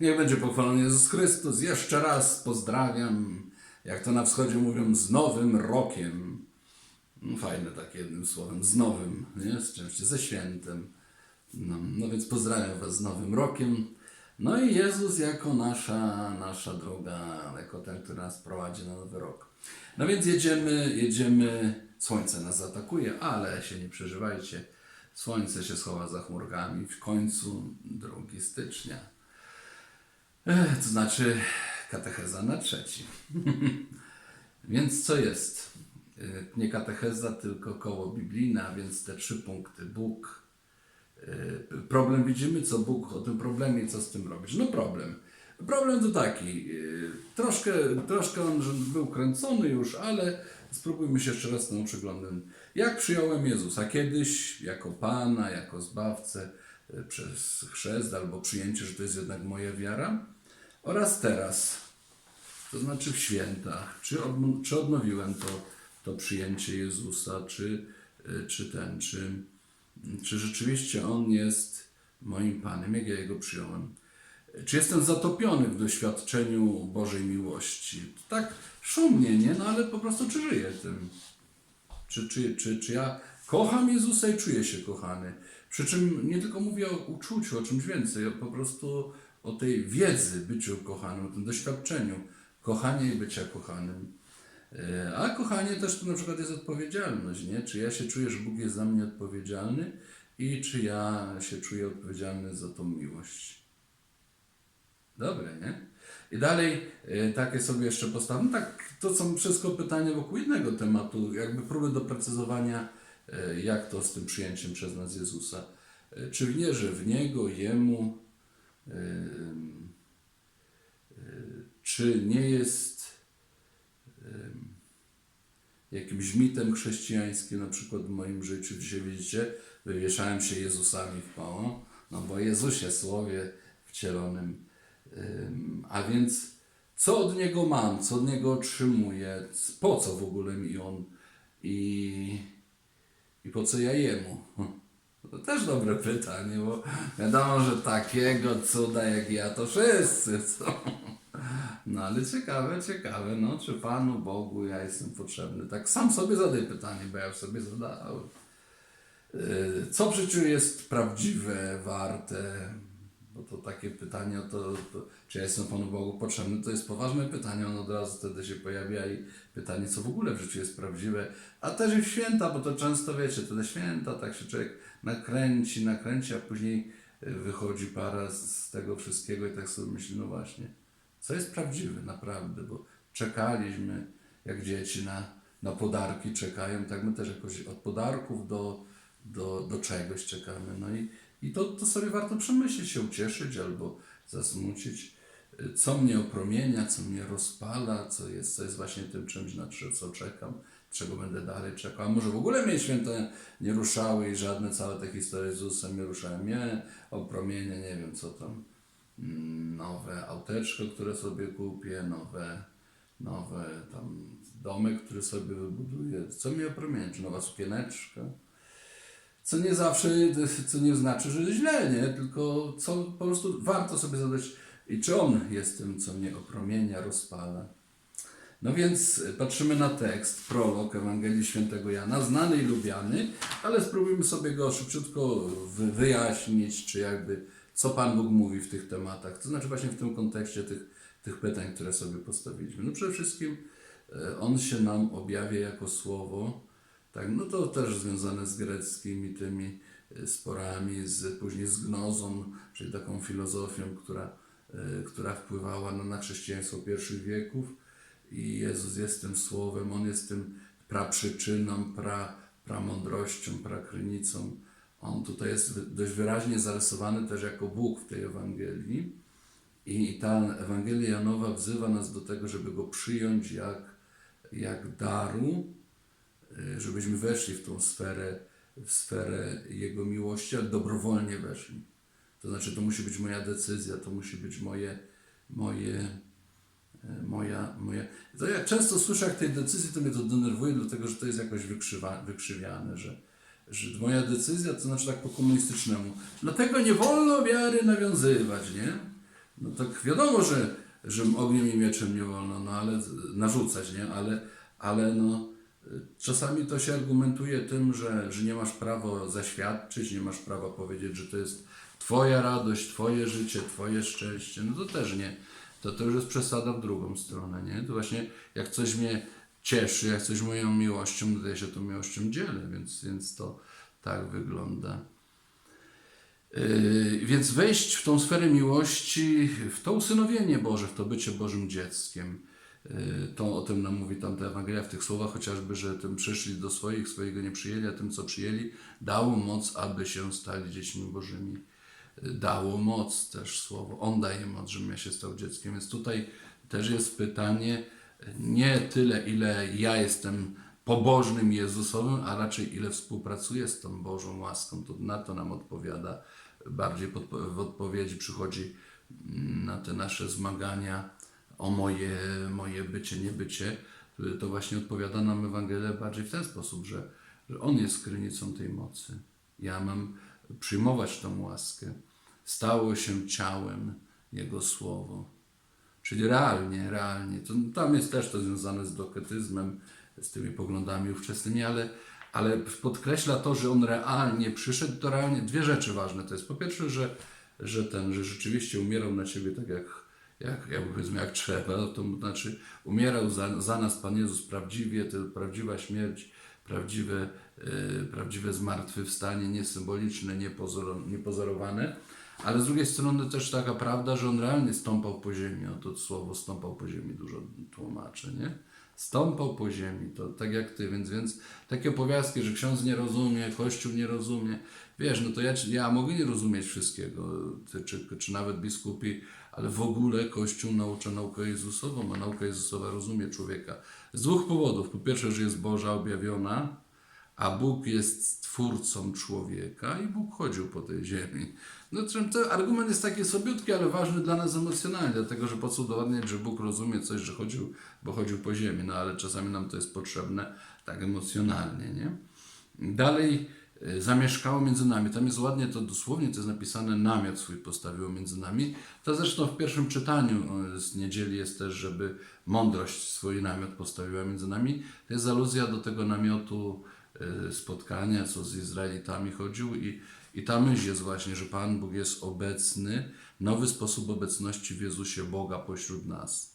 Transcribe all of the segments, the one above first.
Niech będzie pochwalony Jezus Chrystus. Jeszcze raz pozdrawiam, jak to na wschodzie mówią, z Nowym Rokiem. No, fajne takie jednym słowem, z Nowym, nie? Z czymś, ze świętem. No, no więc pozdrawiam Was z Nowym Rokiem. No i Jezus jako nasza, nasza droga, jako ten, który nas prowadzi na Nowy Rok. No więc jedziemy, jedziemy, słońce nas zaatakuje, ale się nie przeżywajcie. Słońce się schowa za chmurkami w końcu 2 stycznia. Ech, to znaczy katecheza na trzeci. więc co jest? Yy, Nie katecheza, tylko koło biblijne, a więc te trzy punkty. Bóg, yy, problem widzimy, co Bóg o tym problemie co z tym robić. No problem. Problem to taki, yy, troszkę, troszkę on był kręcony już, ale spróbujmy się jeszcze raz tym przeglądem. Jak przyjąłem Jezusa kiedyś, jako Pana, jako Zbawcę, przez chrzest albo przyjęcie, że to jest jednak moja wiara, oraz teraz, to znaczy w świętach, czy, czy odnowiłem to, to przyjęcie Jezusa, czy, y, czy ten, czy, czy rzeczywiście On jest moim Panem, jak ja Jego przyjąłem. Czy jestem zatopiony w doświadczeniu Bożej miłości? Tak szumnie, nie? No ale po prostu czy żyję tym? Czy, czy, czy, czy ja kocham Jezusa i czuję się kochany? Przy czym nie tylko mówię o uczuciu, o czymś więcej, po prostu o tej wiedzy byciu kochanym, o tym doświadczeniu kochania i bycia kochanym. E, A kochanie też to na przykład jest odpowiedzialność, nie? Czy ja się czuję, że Bóg jest za mnie odpowiedzialny i czy ja się czuję odpowiedzialny za tą miłość. Dobre, nie? I dalej e, takie sobie jeszcze postawię. No tak, to są wszystko pytania wokół jednego tematu, jakby próby doprecyzowania, e, jak to z tym przyjęciem przez nas Jezusa. Czy wierzę w Niego, Jemu, czy nie jest jakimś mitem chrześcijańskim, na przykład w moim życiu. Dzisiaj widzicie, wywieszałem się Jezusami w koło, no bo Jezusie Słowie wcielonym. Ym, A więc co od Niego mam, co od Niego otrzymuję, po co w ogóle mi On i, i po co ja Jemu? To też dobre pytanie, bo wiadomo, że takiego cuda jak ja to wszyscy chcą. No ale ciekawe, ciekawe, no czy Panu Bogu ja jestem potrzebny? Tak sam sobie zadaj pytanie, bo ja sobie zadałem. Yy, Co w życiu jest prawdziwe, warte? Bo to takie pytanie, o to, to, czy ja jestem Panu Bogu potrzebny, to jest poważne pytanie, ono od razu wtedy się pojawia i pytanie, co w ogóle w życiu jest prawdziwe, a też i w święta, bo to często wiecie, te święta, tak się człowiek nakręci, nakręci, a później yy, wychodzi para z tego wszystkiego i tak sobie myśli, no właśnie, co jest prawdziwe naprawdę, bo czekaliśmy jak dzieci na, na podarki, czekają, tak my też jakoś od podarków do, do, do czegoś czekamy. No i, i to, to sobie warto przemyśleć, się ucieszyć albo zasmucić, y, co mnie opromienia, co mnie rozpala, co jest, co jest właśnie tym czymś, na co- czekam, czego będę dalej czekał. A może w ogóle mnie święta nie ruszały i żadne całe te historie z Jezusem nie ruszały mnie, opromienie, nie wiem co tam mm, nowe auteczko, które sobie kupię, nowe, nowe tam domek, który sobie wybuduję. Co mi opromienia? Czy nowa sukieneczka? Co nie zawsze, co nie znaczy, że źle, nie? Tylko co po prostu warto sobie zadać i czy on jest tym, co mnie opromienia, rozpala. No więc patrzymy na tekst, prolog Ewangelii Świętego Jana, znany i lubiany, ale spróbujmy sobie go szybciutko wy- wyjaśnić, czy jakby co Pan Bóg mówi w tych tematach, to znaczy właśnie w tym kontekście tych, tych pytań, które sobie postawiliśmy. No przede wszystkim e, On się nam objawia jako Słowo, tak, no to też związane z greckimi tymi e, sporami, z, później z gnozą, czyli taką filozofią, która, e, która wpływała no, na chrześcijaństwo pierwszych wieków i Jezus jest tym słowem, On jest tym praprzyczyną, pra, pramądrością, prakrynicą. On tutaj jest dość wyraźnie zarysowany też jako Bóg w tej Ewangelii. I ta Ewangelia Janowa wzywa nas do tego, żeby Go przyjąć jak, jak daru, żebyśmy weszli w tą sferę, w sferę Jego miłości, ale dobrowolnie weszli. To znaczy, to musi być moja decyzja, to musi być moje, moje, e, moja, moja. To ja często słyszę, jak tej decyzji, to mnie to denerwuje, dlatego że to jest jakoś wykrzywa, wykrzywiane, że, że moja decyzja, to znaczy tak po komunistycznemu. Dlatego nie wolno wiary nawiązywać, nie? no tak wiadomo, że, że ogniem i mieczem nie wolno, no ale narzucać, nie? Ale, ale no, czasami to się argumentuje tym, że, że nie masz prawa zaświadczyć, nie masz prawa powiedzieć, że to jest twoja radość, twoje życie, twoje szczęście, no to też nie. To, to już jest przesada w drugą stronę, nie? To właśnie jak coś mnie cieszy, jak coś moją miłością, to ja się tą miłością dzielę, więc, więc to tak wygląda. Yy, Więc wejść w tą sferę miłości, w to usynowienie Boże, w to bycie Bożym dzieckiem. Yy, To o tym nam mówi tamta Ewangelia w tych słowach, chociażby, że tym przyszli do swoich, swojego nie przyjęli, a tym, co przyjęli, dało moc, aby się stali dziećmi Bożymi. Yy, Dało moc też słowo. On daje moc, żebym ja się stał dzieckiem. Więc tutaj też jest pytanie, nie tyle, ile ja jestem pobożnym Jezusowym, a raczej ile współpracuję z tą Bożą łaską. To na to nam odpowiada. Bardziej w odpowiedzi przychodzi mm, na te nasze zmagania o moje, moje bycie, niebycie. To właśnie odpowiada nam Ewangelia bardziej w ten sposób, że, że On jest krynicą tej mocy. Ja mam przyjmować tą łaskę. Stało się ciałem Jego Słowo. Czyli realnie, realnie. To, tam jest też to związane z doketyzmem, z tymi poglądami ówczesnymi, ale, ale podkreśla to, że on realnie przyszedł, to realnie dwie rzeczy ważne. To jest po pierwsze, że, że ten, że rzeczywiście umierał na ciebie tak jak, jak, jak powiedzmy, jak trzeba, to znaczy umierał za, za nas Pan Jezus prawdziwie, to prawdziwa śmierć, prawdziwe, yy, prawdziwe zmartwychwstanie, nie symboliczne, nie, pozoro, nie pozorowane. Ale z drugiej strony też taka prawda, że on realnie stąpał po ziemi. O to słowo stąpał po ziemi dużo tłumaczy, nie? Stąpał po ziemi, to tak jak ty, więc, więc takie opowiastki, że ksiądz nie rozumie, kościół nie rozumie. Wiesz, no to ja, ja mogę nie rozumieć wszystkiego, ty, czy, czy nawet biskupi, ale w ogóle kościół naucza naukę Jezusową, a nauka Jezusowa rozumie człowieka. Z dwóch powodów. Po pierwsze, że jest Boża objawiona, a Bóg jest stwórcą człowieka i Bóg chodził po tej ziemi. No, ten argument jest taki sobiutki, ale ważny dla nas emocjonalnie, dlatego że po co udowadniać, że Bóg rozumie coś, że chodził, bo chodził po ziemi, no ale czasami nam to jest potrzebne tak emocjonalnie, nie? Dalej zamieszkało między nami. Tam jest ładnie to dosłownie, to jest napisane, namiot swój postawiło między nami. To zresztą w pierwszym czytaniu y, z niedzieli jest też, żeby mądrość swój namiot postawiła między nami. To jest aluzja do tego namiotu y, spotkania, co z Izraelitami chodził i, i ta myśl jest właśnie, że Pan Bóg jest obecny, nowy sposób obecności w Jezusie Boga pośród nas.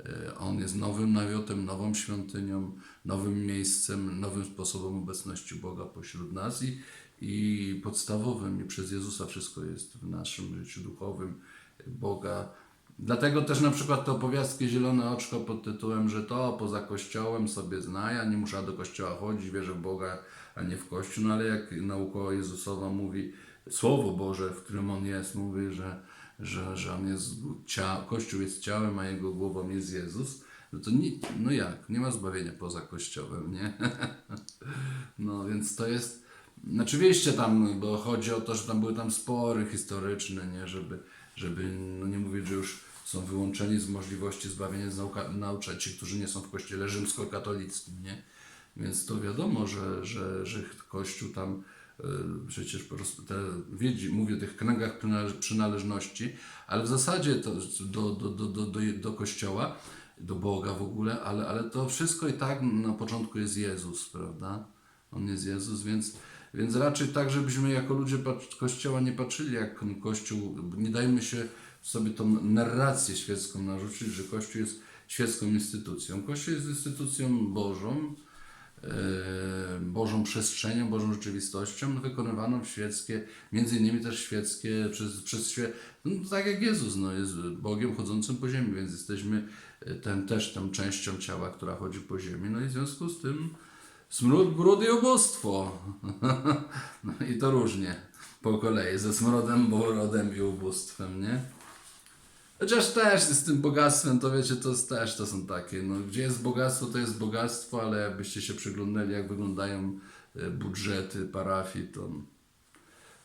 E, On jest nowym namiotem, nową świątynią, nowym miejscem, nowym sposobem obecności Boga pośród nas i, i podstawowym. I przez Jezusa wszystko jest w naszym życiu duchowym Boga. Dlatego też na przykład te opowiastki Zielone Oczko pod tytułem, że to poza Kościołem sobie zna, ja nie muszę do Kościoła chodzić, wierzę w Boga, a nie w Kościół. No ale jak nauka Jezusowa mówi, Słowo Boże, w którym On jest, mówi, że że, że on jest cia, Kościół jest ciałem, a jego głową jest Jezus, no to nie, no jak? Nie ma zbawienia poza Kościołem, nie? no więc to jest, oczywiście tam, bo chodzi o to, że tam były tam spory historyczne, nie? Żeby, żeby no nie mówić, że już są wyłączeni z możliwości zbawienia z nauka, naucza ci, którzy nie są w kościele rzymskokatolickim, nie? Więc to wiadomo, że, że, że Kościół tam przecież po prostu te, wiedzi, mówię o tych kręgach przynale- przynależności, ale w zasadzie to do, do, do, do, do, Kościoła, do Boga w ogóle, ale, ale to wszystko i tak na początku jest Jezus, prawda? On jest Jezus, więc, więc raczej tak, żebyśmy jako ludzie Kościoła nie patrzyli jak Kościół, nie dajmy się sobie tą narrację świecką narzucić, że Kościół jest świecką instytucją. Kościół jest instytucją Bożą, Bożą przestrzenią, Bożą rzeczywistością, wykonywaną w świeckie, między innymi też świeckie, przez, przez świe, no, tak jak Jezus no, jest Bogiem chodzącym po ziemi, więc jesteśmy e, ten, też tą częścią ciała, która chodzi po ziemi, no i w związku z tym smród, brud i ubóstwo. no i to różnie, po kolei, ze smrodem, brodem i ubóstwem, nie? Chociaż też z tym bogactwem, to wiecie, to jest też to są takie, no gdzie jest bogactwo, to jest bogactwo, ale jakbyście się przyglądali, jak wyglądają e, budżety parafii, to,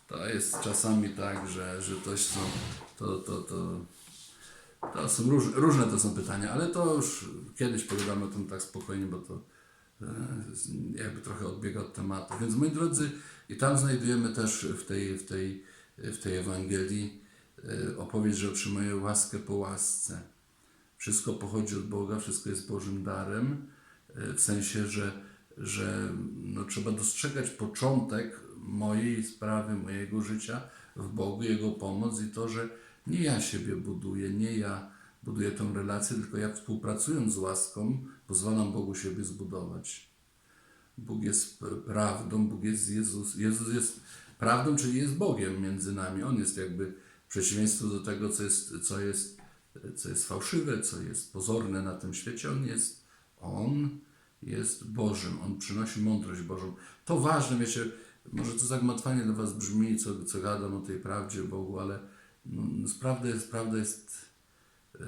to jest czasami tak, że, że to są, to, to, to, to są róż, różne to są pytania, ale to już kiedyś pogadamy o tym tak spokojnie, bo to e, jakby trochę odbiega od tematu. Więc moi drodzy, i tam znajdujemy też w tej, w tej, w tej Ewangelii opowieść, że otrzymuję łaskę po łasce. Wszystko pochodzi od Boga, wszystko jest Bożym darem, y, w sensie, że, że no, trzeba dostrzegać początek mojej sprawy, mojego życia w Bogu, Jego pomoc i to, że nie ja siebie buduję, nie ja buduję tą relację, tylko ja współpracując z łaską pozwalam Bogu siebie zbudować. Bóg jest prawdą, Bóg jest Jezus. Jezus jest prawdą, czyli jest Bogiem między nami. On jest jakby przeciwieństwo do tego, co jest, co jest, co jest fałszywe, co jest pozorne na tym świecie. On jest, On jest Bożym. On przynosi mądrość Bożą. To ważne, wiecie, może to zagmatwanie dla Was brzmi, co, co gadam o tej prawdzie Bogu, ale no, no, prawda jest, prawda jest, yy,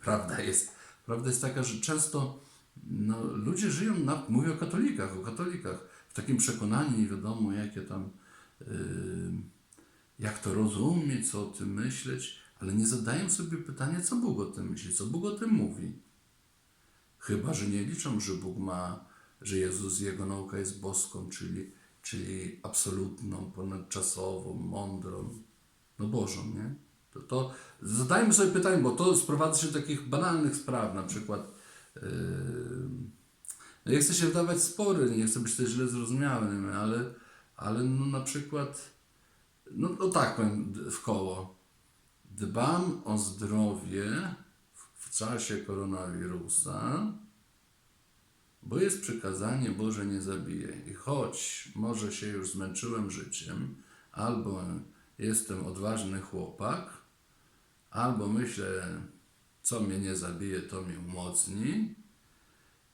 prawda jest, prawda jest taka, że często no, ludzie żyją, na, mówię o katolikach, o katolikach, w takim przekonaniu, nie wiadomo jakie tam, yy, jak to rozumieć, co o tym myśleć, ale nie zadają sobie pytania, co Bóg o tym myśli, co Bóg o tym mówi. Chyba, że nie liczą, że Bóg ma, że Jezus, Jego nauka jest boską, czyli, czyli absolutną, ponadczasową, mądrą, no Bożą, nie? To, to zadajmy sobie pytanie, bo to sprowadza się do takich banalnych spraw, na przykład yy, no nie chcę się wdawać spory, nie chcę być też źle zrozumiałym, ale, ale no na przykład, no, no tak powiem w koło, dbam o zdrowie w, czasie koronawirusa, bo jest przykazanie Boże nie zabijaj. I choć może się już zmęczyłem życiem, albo jestem odważny chłopak, albo myślę, co mnie nie zabije, to mnie umocni,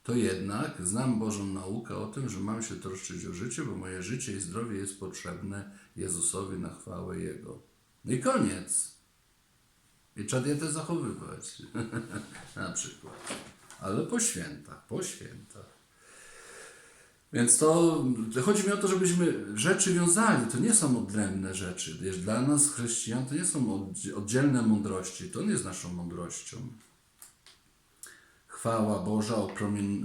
to jednak znam Bożą naukę o tym, że mam się troszczyć o życie, bo moje życie i zdrowie jest potrzebne Jezusowi na chwałę Jego. No I koniec. I trzeba dietę zachowywać. na przykład. Ale po świętach, po świętach. Więc to chodzi mi o to, żebyśmy rzeczy wiązali. To nie są odrębne rzeczy. Dla nas, chrześcijan, to nie są oddzie- oddzielne mądrości. To nie jest naszą mądrością. Chwała Boża,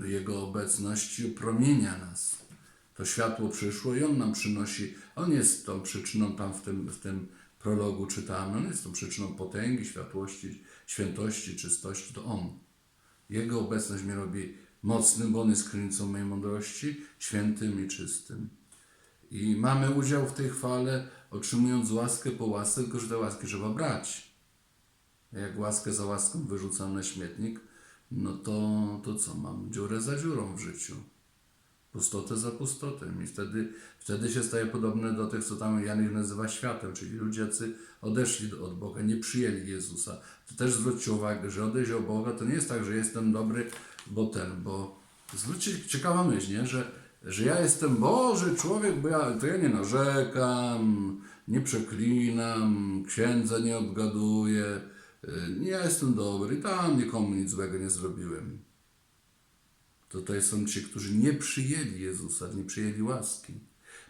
Jego obecności promienia nas. To światło przyszło i On nam przynosi. On jest tą przyczyną, tam w tym, w tym prologu czytamy, On jest tą przyczyną potęgi, światłości, świętości, czystości. To On. Jego obecność mnie robi mocnym, bo On jest krynicą mojej mądrości, świętym i czystym. I mamy udział w tej chwale, otrzymując łaskę po łasce, tylko że tę łaskę trzeba brać. Jak łaskę za łaską wyrzucam na śmietnik, no to, to co mam? Dziurę za dziurą w życiu. Pustotę za pustotem. I wtedy, wtedy się staje podobne do tych, co tam Jan ich nazywa światem, czyli ludzie, jacy odeszli od Boga, nie przyjęli Jezusa. To też zwróćcie uwagę, że odejść od Boga to nie jest tak, że jestem dobry, bo ten, bo zwróćcie, ciekawa myśl, nie? Że, że ja jestem Boży człowiek, bo ja, to ja nie narzekam, nie przeklinam, księdza nie obgaduję, ja jestem dobry tam nikomu nic złego nie zrobiłem. Tutaj są ci, którzy nie przyjęli Jezusa, nie przyjęli łaski.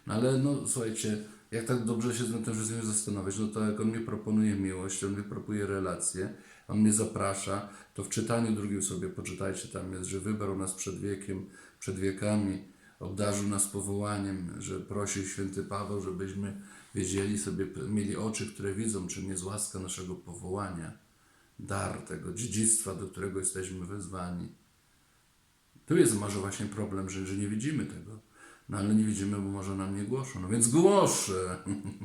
No ale no słuchajcie, jak tak dobrze się nad tym wszystkim zastanowić, no to jak On mi proponuje miłość, On mi proponuje relacje, On mnie zaprasza, to w czytaniu drugim sobie poczytajcie, tam jest, że wybrał nas przed wiekiem, przed wiekami, obdarzył nas powołaniem, że prosił święty Paweł, żebyśmy wiedzieli sobie, mieli oczy, które widzą, czym jest łaska naszego powołania, dar tego dziedzictwa, do którego jesteśmy wezwani. Tu jest może właśnie problem, że, że nie widzimy tego. No ale nie widzimy, bo może nam nie głoszą. No więc głoszę.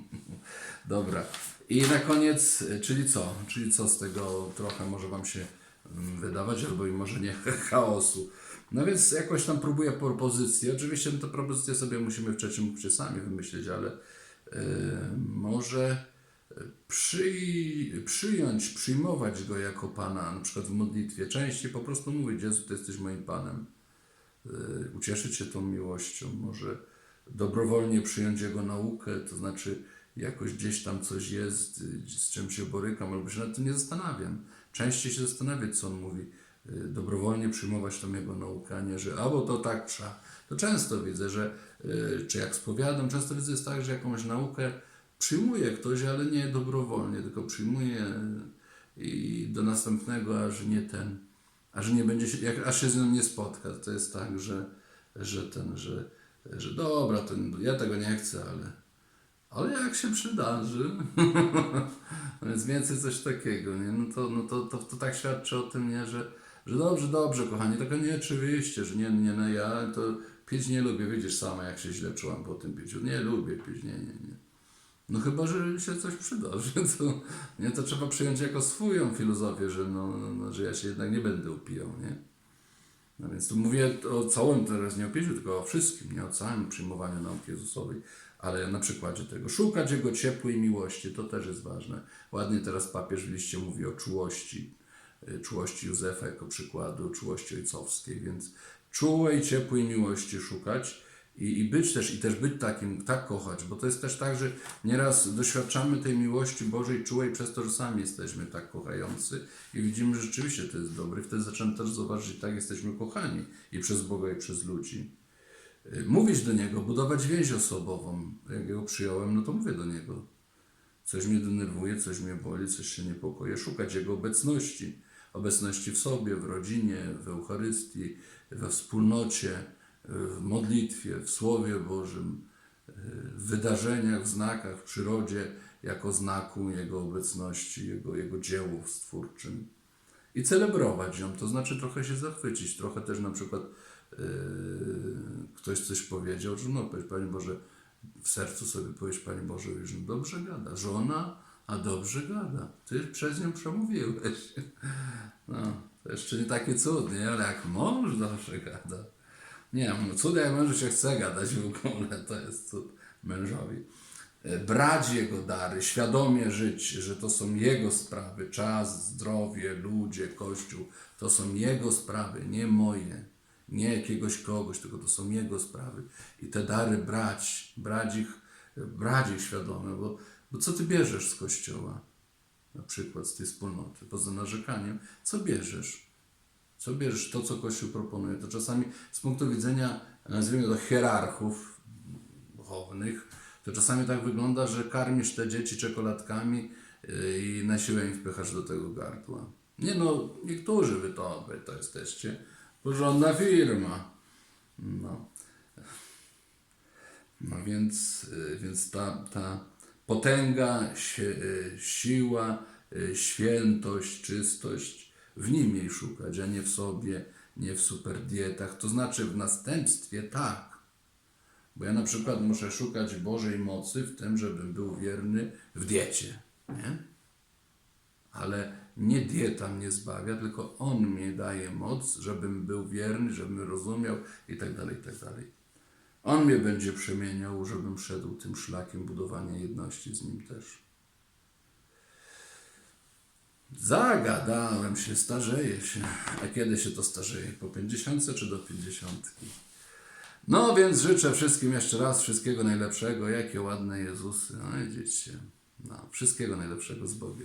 Dobra. I na koniec, czyli co? Czyli co z tego trochę może Wam się mm, wydawać, albo i może nie chaosu. No więc jakoś tam próbuję propozycję. Oczywiście te propozycje sobie musimy w trzecim punkcie sami wymyślić, ale y, może przyj, przyjąć, przyjmować Go jako Pana, na przykład w modlitwie. Częściej po prostu mówić, Jezu, Ty jesteś moim Panem. Y, ucieszyć się tą miłością, może dobrowolnie przyjąć Jego naukę, to znaczy jakoś gdzieś tam coś jest, z czym się borykam, albo się nad tym nie zastanawiam. Częściej się zastanawiać, co On mówi, dobrowolnie przyjmować tą Jego naukę, że albo to tak trzeba. To często widzę, że y, czy jak spowiadam, często widzę jest tak, że jakąś naukę przyjmuje ktoś, ale nie dobrowolnie, tylko przyjmuje i do następnego, aż nie ten, aż nie będzie się, jak, aż się z nią nie spotka. To jest tak, że, że ten, że, że dobra, ten, ja tego nie chcę, ale Ale jak się przydarzy, więc więcej coś takiego, nie? No to, no to, to, to tak świadczy o tym, nie? Że, że dobrze, dobrze, kochani, tylko nie oczywiście, że nie, nie, no ja to pić nie lubię, widzisz sama, jak się źle czułam po tym piciu. Nie lubię pić, nie, nie, nie. No chyba, że się coś przydarzy, to, nie, to trzeba przyjąć jako swoją filozofię, że, no, no, no, że ja się jednak nie będę upijał, nie? No więc tu mówię o całym teraz nie o piciu, tylko o wszystkim, nie o całym przyjmowaniu nauki Jezusowej, ale na przykładzie tego. Szukać Jego ciepłej miłości, to też jest ważne. Ładnie teraz papież w liście mówi o czułości, czułości Józefa jako przykładu, czułości ojcowskiej, więc czułej, ciepłej miłości szukać i, i być też, i też być takim, tak kochać, bo to jest też tak, że nieraz doświadczamy tej miłości Bożej czułej przez to, że sami jesteśmy tak kochający i widzimy, że rzeczywiście to jest dobre. Wtedy zaczynamy też zauważyć, że tak jesteśmy kochani i przez Boga, i przez ludzi. Y, Mówić do Niego, budować więź osobową. Jak Jego przyjąłem, no to mówię do Niego. Coś mnie denerwuje, coś mnie boli, coś się niepokoje. Szukać Jego obecności. Obecności w sobie, w rodzinie, w Eucharystii, we wspólnocie, w modlitwie, w Słowie Bożym, w wydarzeniach, w znakach, w przyrodzie, jako znaku Jego obecności, Jego, Jego dziełu stwórczym. I celebrować ją, to znaczy trochę się zachwycić, trochę też na przykład yy, ktoś coś powiedział, że no, powiedz Panie Boże, w sercu sobie powiedz Panie Boże, no dobrze gada, żona, a dobrze gada, Ty przez nią przemówiłeś. No, to jeszcze nie taki cud, nie? Ale jak mąż dobrze gada. Nie, no cud jak mężu się chce gadać w ogóle, to jest cud mężowi. E, Brać jego dary, świadomie żyć, że to są jego sprawy, czas, zdrowie, ludzie, kościół, to są jego sprawy, nie moje, nie jakiegoś kogoś, tylko to są jego sprawy. I te dary brać, brać ich, brać ich świadomie, bo, co ty bierzesz z kościoła? Na przykład z tej wspólnoty, poza narzekaniem, co bierzesz? co bierzesz, to co Kościół proponuje, to czasami z punktu widzenia, nazwijmy to hierarchów duchownych, to czasami tak wygląda, że karmisz te dzieci czekoladkami yy, i na siłę im wpychasz do tego gardła. Nie no, niektórzy wy to, wy to jesteście porządna firma. No. No więc, y, więc ta, ta potęga, y, siła, y, świętość, czystość w nim jej szukać, a nie w sobie, nie w superdietach. To znaczy w następstwie tak. Bo ja na przykład muszę szukać Bożej mocy w tym, żebym był wierny w diecie. Nie? Ale nie dieta mnie zbawia, tylko On mnie daje moc, żebym był wierny, żebym rozumiał i tak dalej, i tak dalej. On mnie będzie przemieniał, żebym szedł tym szlakiem budowania jedności z Nim też. Zagadałem się, starzeję się. A kiedy się to starzeje? Po 50 czy do 50? No więc życzę wszystkim jeszcze raz wszystkiego najlepszego. Jakie ładne Jezusy. No widzicie. No, wszystkiego najlepszego z Bogiem.